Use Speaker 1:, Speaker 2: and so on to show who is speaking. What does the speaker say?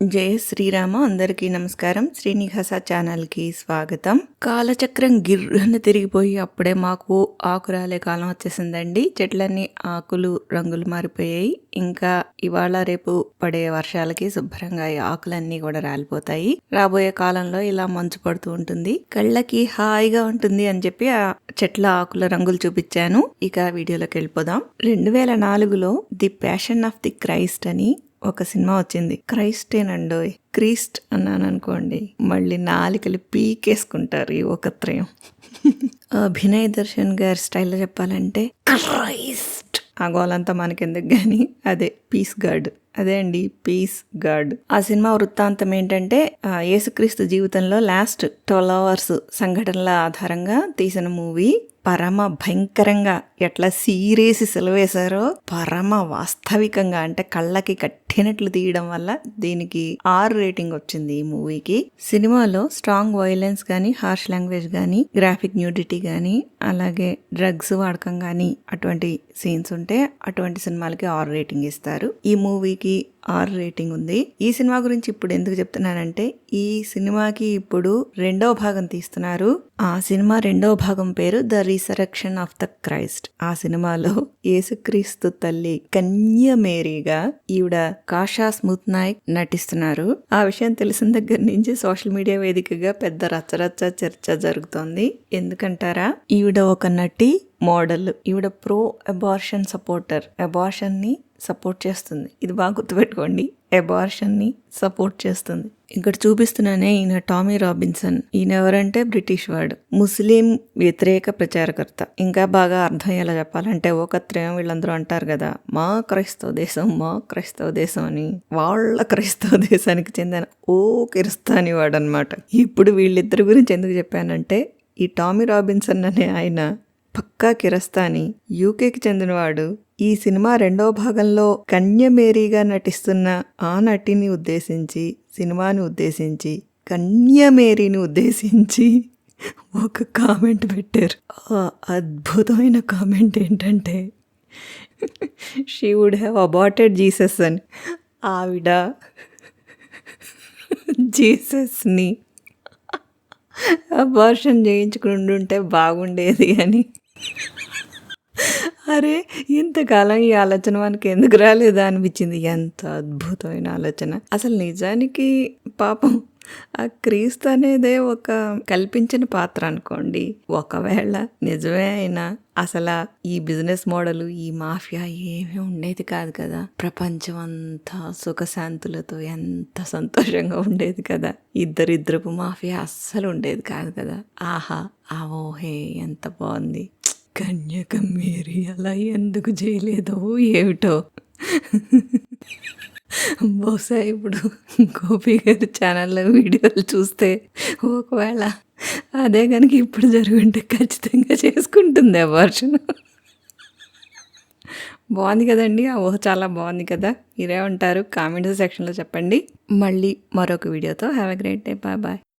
Speaker 1: జయ శ్రీరామ అందరికీ నమస్కారం. శ్రీనివాస ఛానల్కి స్వాగతం. కాలచక్రం గిర్రన తిరిగిపోయి అప్పుడే మాకు ఆకురాలే కాలం వచ్చేసిందండి. చెట్లన్నీ ఆకులు రంగులు మారిపోయాయి. ఇంకా ఇవాళ రేపు పడే వర్షాలకి శుభ్రంగా ఈ ఆకులన్నీ కూడా రాలిపోతాయి. రాబోయే కాలంలో ఇలా మంచు పడుతూ ఉంటుంది. కళ్ళకి హాయిగా ఉంటుంది అని చెప్పి ఆ చెట్ల ఆకుల రంగులు చూపించాను. ఇక వీడియోలోకి వెళ్ళిపోదాం. రెండు వేల నాలుగులో the passion of the Christ అని ఒక సినిమా వచ్చింది. క్రైస్టేనండోయ్ క్రీస్ట్ అన్నాను అనుకోండి మళ్ళీ నాలికలు పీకేసుకుంటారు ఈ ఒక త్రయం అభినయ్ దర్శన్ గారి స్టైల్లో చెప్పాలంటే క్రైస్ట్! ఆ గోలంతా మనకెందుకు కానీ అదే పీస్ గార్డ్ అదే అండి పీస్ గార్డ్ ఆ సినిమా వృత్తాంతం ఏంటంటే యేసుక్రీస్తు జీవితంలో లాస్ట్ ట్వెల్వ్ అవర్స్ సంఘటనల ఆధారంగా తీసిన మూవీ. పరమ భయంకరంగా ఎట్లా సీరేసి సెలవేశారో పరమ వాస్తవికంగా అంటే కళ్ళకి కట్టినట్లు తీయడం వల్ల దీనికి ఆర్ రేటింగ్ వచ్చింది ఈ మూవీకి. సినిమాలో స్ట్రాంగ్ వైలెన్స్ కానీ హార్ష్ లాంగ్వేజ్ కానీ గ్రాఫిక్ న్యూడిటీ కానీ అలాగే డ్రగ్స్ వాడకం కానీ అటువంటి సీన్స్ ఉంటే అటువంటి సినిమాలకి ఆర్ రేటింగ్ ఇస్తారు. ఈ మూవీకి ఆర్ రేటింగ్ ఉంది. ఈ సినిమా గురించి ఇప్పుడు ఎందుకు చెప్తున్నానంటే ఈ సినిమాకి ఇప్పుడు రెండవ భాగం తీస్తున్నారు. ఆ సినిమా రెండవ భాగం పేరు the resurrection of the Christ. ఆ సినిమాలో యేసుక్రీస్తు తల్లి కన్యమేరీగా ఈవిడ కాషా స్మూత్ నాయక్ నటిస్తున్నారు. ఆ విషయం తెలిసిన దగ్గర నుంచి సోషల్ మీడియా వేదికగా పెద్ద రచ్చరచ్చ చర్చ జరుగుతోంది. ఎందుకంటారా? ఈవిడ ఒక నటి మోడల్. ఈవిడ ప్రో అబార్షన్ సపోర్టర్. అబార్షన్ని సపోర్ట్ చేస్తుంది. ఇది బాగా గుర్తుపెట్టుకోండి. అబార్షన్ని సపోర్ట్ చేస్తుంది. ఇక్కడ చూపిస్తున్నానే ఈయన టామీ రాబిన్సన్. ఈయన ఎవరంటే బ్రిటిష్ వాడు. ముస్లిం వ్యతిరేక ప్రచారకర్త. ఇంకా బాగా అర్థం ఎలా చెప్పాలంటే ఒక త్రయం వీళ్ళందరూ అంటారు కదా మా క్రైస్తవ దేశం మా క్రైస్తవ దేశం అని. వాళ్ళ క్రైస్తవ దేశానికి చెందిన ఓ కిరిస్తాని వాడు అనమాట ఇప్పుడు వీళ్ళిద్దరి గురించి ఎందుకు చెప్పానంటే ఈ టామీ రాబిన్సన్ అనే ఆయన పక్కా కిరస్తాని యూకేకి చెందినవాడు. ఈ సినిమా రెండో భాగంలో కన్యమేరీగా నటిస్తున్న ఆ నటిని ఉద్దేశించి సినిమాని ఉద్దేశించి కన్యమేరీని ఉద్దేశించి ఒక కామెంట్ పెట్టారు. ఆ అద్భుతమైన కామెంట్ ఏంటంటే she would have aborted Jesus అని. ఆవిడ జీసస్ని అబార్షన్ చేయించుకుంటుంటే బాగుండేది అని. అరే ఇంతకాలం ఈ ఆలోచన మనకి ఎందుకు రాలేదా అనిపించింది. ఎంత అద్భుతమైన ఆలోచన. అసలు నిజానికి పాపం ఆ క్రీస్తు అనేదే ఒక కల్పించిన పాత్ర అనుకోండి. ఒకవేళ నిజమే అయినా అసలు ఈ బిజినెస్ మోడల్ ఈ మాఫియా ఏమీ ఉండేది కాదు కదా. ప్రపంచం అంతా సుఖశాంతులతో ఎంత సంతోషంగా ఉండేది కదా. ఇద్దరిద్దరపు మాఫియా అస్సలు ఉండేది కాదు కదా. ఆహా ఆ ఓహే ఎంత బాగుంది. కన్యక మేరీ అలా ఎందుకు చేయలేదో ఏమిటో? బహుశా ఇప్పుడు గోపి గారి ఛానల్లో వీడియోలు చూస్తే ఒకవేళ అదే కనుక ఇప్పుడు జరుగుంటే ఖచ్చితంగా చేసుకుంటుంది అబార్షన్ బాగుంది కదండి? ఆ ఊహ చాలా బాగుంది కదా? మీరే ఉంటారు కామెంట్స్ సెక్షన్లో చెప్పండి. మళ్ళీ మరొక వీడియోతో. Have a great day bye bye